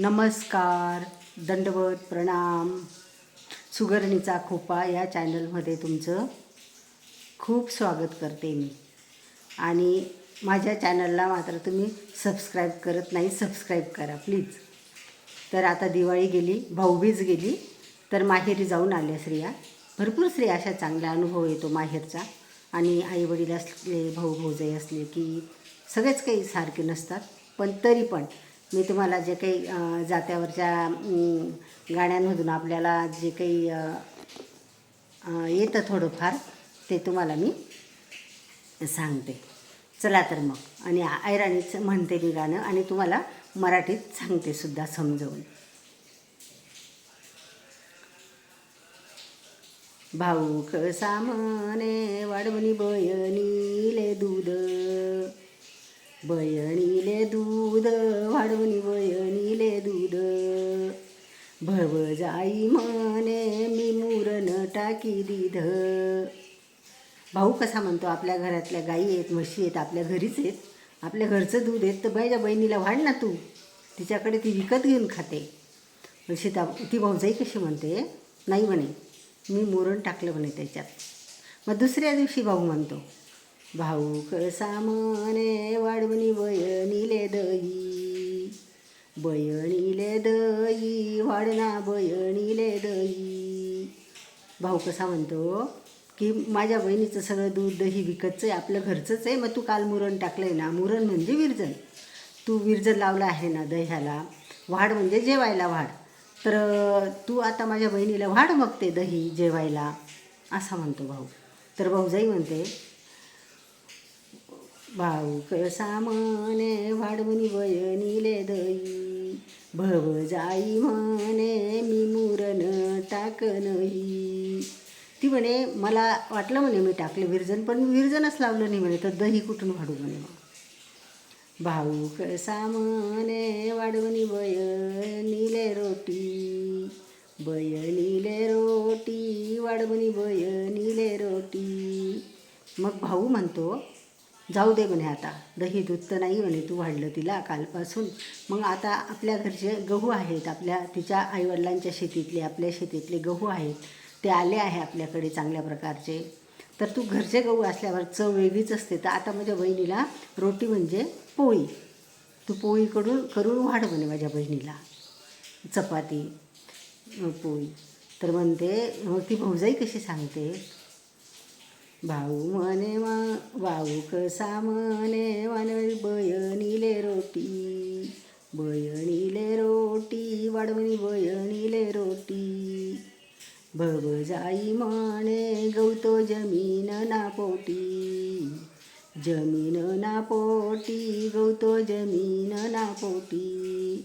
नमस्कार दंडवत प्रणाम. सुगरणीचा खोपा या चॅनलमध्ये तुमचं खूप स्वागत करते मी. आणि माझ्या चॅनलला मात्र तुम्ही सबस्क्राईब करत नाही सबस्क्राईब करा प्लीज. तर आता दिवाळी गेली भाऊबीज गेली तर माहेरी जाऊन आल्या स्त्रिया. भरपूर स्त्रिया अशा चांगला अनुभव येतो माहेरचा. आणि आईवडील असले भाऊ भाऊजाई असले की सगळेच काही सारखे नसतात. पण तरी पण मी तुम्हाला जे काही जात्यावरच्या गाण्यांमधून आपल्याला जे काही येतं थोडंफार ते तुम्हाला मी सांगते. चला तर मग. आणि ऐराणीच म्हणते मी गाणं आणि तुम्हाला मराठीत सांगते सुद्धा समजवून. भाऊ कसा वाढवणी बयनीले दूध. बयणीले दूध. वाढवणी बयणीले दूध भव जाई म्हणे मी मुरण टाकी दिध भाऊ कसा म्हणतो आपल्या घरातल्या गाई आहेत म्हशी आहेत आपल्या घरीच आहेत आपल्या घरचं दूध आहेत तर बाईच्या बहिणीला वाढ ना तू. तिच्याकडे ती विकत घेऊन खाते. अशी सीता ती भाऊजाई कशी म्हणते? नाही म्हणे मी मुरण टाकलं म्हणे त्याच्यात. मग दुसऱ्या दिवशी भाऊ म्हणतो भाऊ कसा म्हणे वाढवणी बयणीले दही. बयणीले दही वाढना बयणीले दही. भाऊ कसा म्हणतो की माझ्या बहिणीचं सगळं दूध दही विकतचं आहे आपलं घरचंच आहे मग तू काल मुरण टाकलं आहे ना. मुरण म्हणजे विरजन. तू विरजन लावलं आहे ना दह्याला. वाढ म्हणजे जेवायला वाढ. तर तू आता माझ्या बहिणीला वाढ बघते दही जेवायला असा म्हणतो भाऊ. तर भाऊजाई म्हणते भाऊ कसा मने वाढवणी बयणीले दही. भव जाई म्हणे मी मुरण टाकनही. ती म्हणे मला वाटलं म्हणे मी टाकलं विरजन पण विरजनच लावलं नाही म्हणे तर दही कुठून वाढू म्हणे मग? भाऊ कसा म्हणे वाढवणी बयणीले रोटी बयणीले रोटी वाढवणी बयणीले रोटी. मग भाऊ म्हणतो जाऊ दे म्हणे आता. दही दूध तर नाही म्हणे तू वाढलं तिला कालपासून. मग आता आपल्या घरचे गहू आहेत आपल्या तिच्या आईवडिलांच्या शेतीतले आपल्या शेतीतले गहू आहेत ते आले आहे आपल्याकडे चांगल्या प्रकारचे. तर तू घरचे गहू असल्यावर चव वेगळीच असते. तर आता माझ्या बहिणीला रोटी म्हणजे पोळी. तू पोळीकडून करून वाढ म्हणे माझ्या बहिणीला. चपाती पोळी. तर म्हणते मग ती भाऊजाई कशी सांगते? भाऊ म्हणे मा भाऊ कसा मने वन बयणीले रोटी. बयणीले रोटी वाढवणी बयणीले रोटी. भव जाई म्हणे गवतो जमीन ना पोटी. जमीन ना पोटी गवतो जमीन ना पोटी.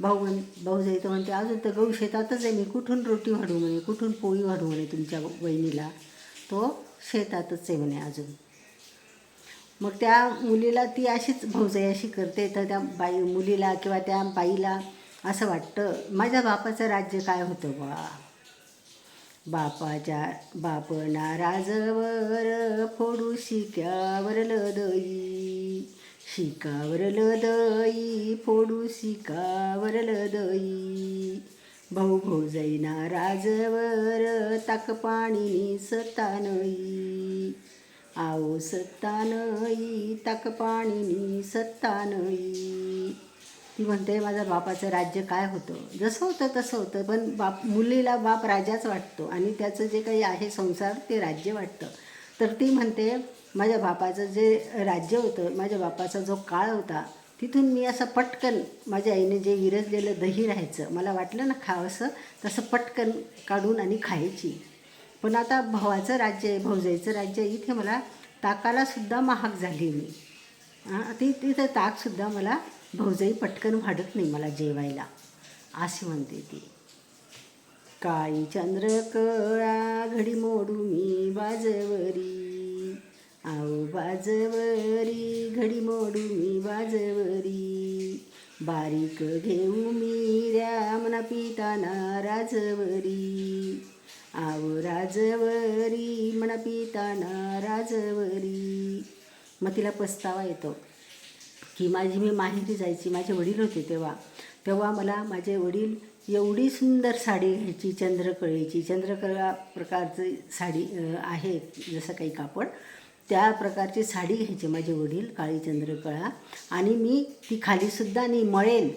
भाऊ म्हण भाऊ जायचं तर म्हणते अजून तर गहू शेतातच आहे मी कुठून रोटी वाढू म्हणे कुठून पोळी वाढू म्हणे तुमच्या बहिणीला तो शेतातच आहे म्हणे अजून. मग त्या मुलीला ती अशीच भाऊजाई अशी करते तर त्या बाई मुलीला किंवा त्या बाईला असं वाटतं माझ्या बापाचं राज्य काय होतं बा? बापाच्या बाप राजवर फोडू शिक्यावर लदई शिकावर लदई फोडू शिकावर लदई भाऊ भाऊजाईना राजवर ताक पाणी सत्तानई आओ सत्तानई ताक पाणी सत्तानई ती म्हणते माझ्या बापाचं राज्य काय होतं? जसं होतं तसं होतं पण बाप मुलीला बाप राजाच वाटतो आणि त्याचं जे काही आहे संसार ते राज्य वाटतं. तर ती म्हणते माझ्या बापाचं जे राज्य होतं माझ्या बापाचा जो काळ होता तिथून मी असं पटकन माझ्या आईने जे विरजलेलं दही राहायचं मला वाटलं ना खावंसं तसं पटकन काढून आणि खायची. पण आता भावाचं राज्य आहे भाऊजाईचं राज्य आहे इथे मला ताकालासुद्धा महाग झाली मी. हां ती तिथं ताकसुद्धा मला भाऊजाई पटकन वाढत नाही मला जेवायला. अशी म्हणते ती. काळी चंद्र कळा घडी मोडू मी बाजवरी. आओ बाजवरी घडी मोडू मी बाजवरी. बारीक घेऊ मी रामना पिताना राजवरी आव राजवरी म्हणा पिताना राजवरी मग तिला पस्तावा येतो. की माझी मी माहेरी जायची माझे वडील होते तेव्हा. तेव्हा मला माझे वडील एवढी सुंदर साडी घ्यायची चंद्रकळेची चंद्रकळा प्रकारची साडी आहे जसं काही कापड. त्या प्रकारची साडी घ्यायची माझे वडील काळी चंद्रकळा. आणि मी ती खालीसुद्धा नाही मळेल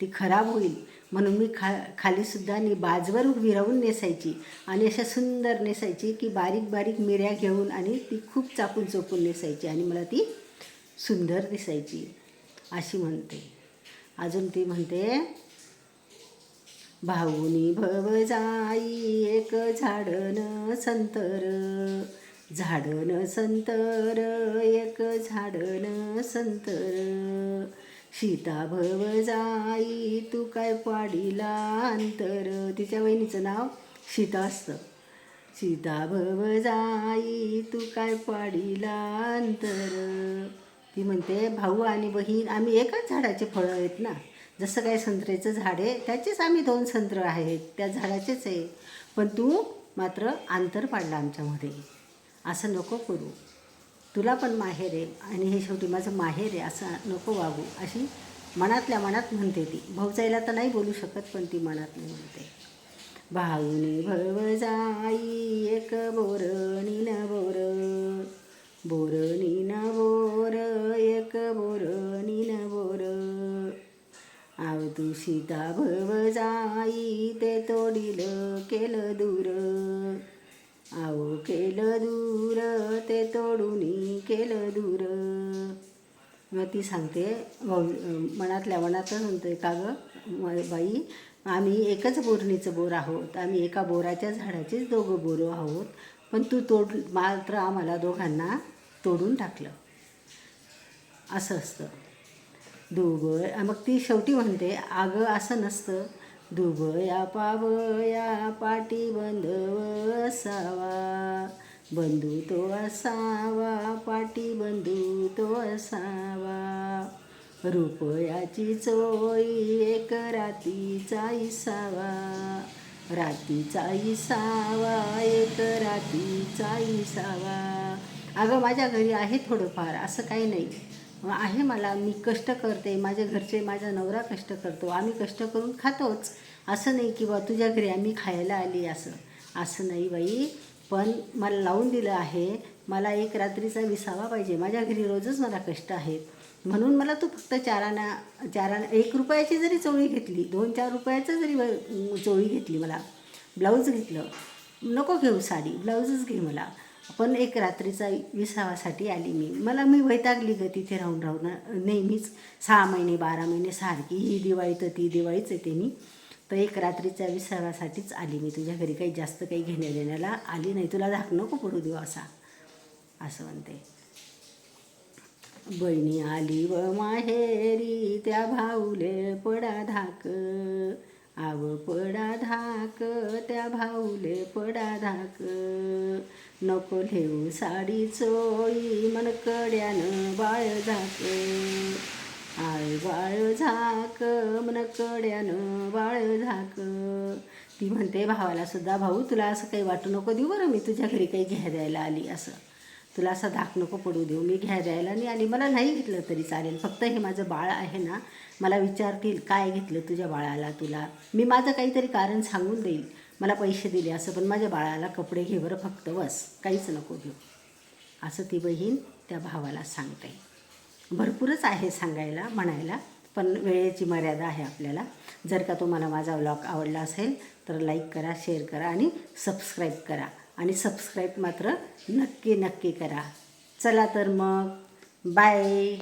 ती खराब होईल म्हणून मी खा खालीसुद्धा नी बाजवर विरवून नेसायची आणि अशा सुंदर नेसायची की बारीक बारीक मिऱ्या घेऊन आणि ती खूप चापून चोपून नेसायची आणि मला ती सुंदर दिसायची अशी म्हणते. अजून ती म्हणते भाऊनी भव जाई एक झाडन संतर झाडन संतर एक झाडन संतर. सीताभव जाई तू काय पाडीला अंतर? तिच्या वहिनीचं नाव सीता असतं. सीताभव जाई तू काय पाडीला अंतर? ती म्हणते भाऊ आणि बहीण आम्ही एकाच झाडाचे फळं आहेत ना. जसं काय संत्र्याचं झाड आहे त्याचेच आम्ही दोन संत्र आहेत. त्या झाडाचेच आहे. पण तू मात्र अंतर पाडलं आमच्यामध्ये. असं नको करू. तुला पण माहेर आहे आणि हे शेवटी माझं माहेर आहे असं नको वागू अशी मनातल्या मनात म्हणते ती. भाऊजाईला तर नाही बोलू शकत पण ती मनातली म्हणते. भाऊनी भव जाई एक बोरणी न बोर. बोरणी न बोर एक बोरणी न बोर. आव तू सीता भव जाई ते तोडील केलं दूर. आव केलं दूर ते तोडून केलं दूर. मग ती सांगते मनातल्या मनातच म्हणते का गं बाई आम्ही एकच बोरणीचं बोर आहोत. आम्ही एका बोराच्या झाडाचेच दोघं बोरं आहोत. पण तू तोड मात्र आम्हाला दोघांना तोडून टाकलं. असं असतं. दोघं मग ती शेवटी म्हणते अगं असं नसतं. दुबया पावया पाटी बंधव असावा. बंधू तो असावा पाटी बंधू तो असावा. रुपयाची चोळी एक रातीचा इसावा. रातीचा इसावा एक रातीचा इसावा. अगं माझ्या घरी आहे थोडंफार असं काही नाही. आहे मला मी कष्ट करते माझ्या घरचे माझा नवरा कष्ट करतो आम्ही कष्ट करून खातोच. असं नाही की बा तुझ्या घरी आम्ही खायला आली असं. असं नाही बाई. पण मला लावून दिलं आहे मला एक रात्रीचा विसावा पाहिजे. माझ्या घरी रोजच मला कष्ट आहेत. म्हणून मला तू फक्त चाराना चाराना एक रुपयाची जरी चोळी घेतली दोन चार रुपयाचं जरी व- चोळी घेतली मला ब्लाऊज घेतलं नको घेऊ साडी ब्लाऊजच घे मला. पण एक रात्रीचा विसावासाठी आली मी. मला मी वैतागली ग तिथे राहून राहून. नेहमीच सहा महिने बारा महिने सारखी ही दिवाळी तर ती दिवाळीच येते मी. तर एक रात्रीच्या विसावासाठीच आली मी. तुझ्या घरी काही जास्त काही घेण्या देण्याला आली नाही. तुला धाक नको पडू देऊ असा. असं म्हणते. बहिणी आली व माहेरी त्या भाऊले पडा धाक. आव पडा धाक त्या भाऊले पडा धाक. नको ठेवू साडी चोई मन कड्यानं बाळ झाक. आय बाळ झाक मन कड्यानं बाळ झाक. ती म्हणते भावाला सुद्धा भाऊ तुला असं काही वाटू नको देऊ बरं मी तुझ्या घरी काही घ्या द्यायला आली असं. तुला असा धाक नको पडू देऊ. मी घ्या जायला. नाही आणि मला नाही घेतलं तरी चालेल. फक्त हे माझं बाळ आहे ना मला विचारतील काय घेतलं तुझ्या बाळाला तुला? मी माझं काहीतरी कारण सांगून देईल. मला पैसे दिले असं पण माझ्या बाळाला कपडे घे बरं फक्त बस. काहीच नको घेऊ. असं ती बहीण त्या भावाला सांगते. भरपूरच आहे सांगायला म्हणायला पण वेळेची मर्यादा आहे आपल्याला. जर का तुम्हाला माझा व्लॉग आवडला असेल तर लाईक करा शेअर करा आणि सबस्क्राईब करा. आणि सबस्क्राईब मात्र नक्की नक्की करा. चला तर मग बाय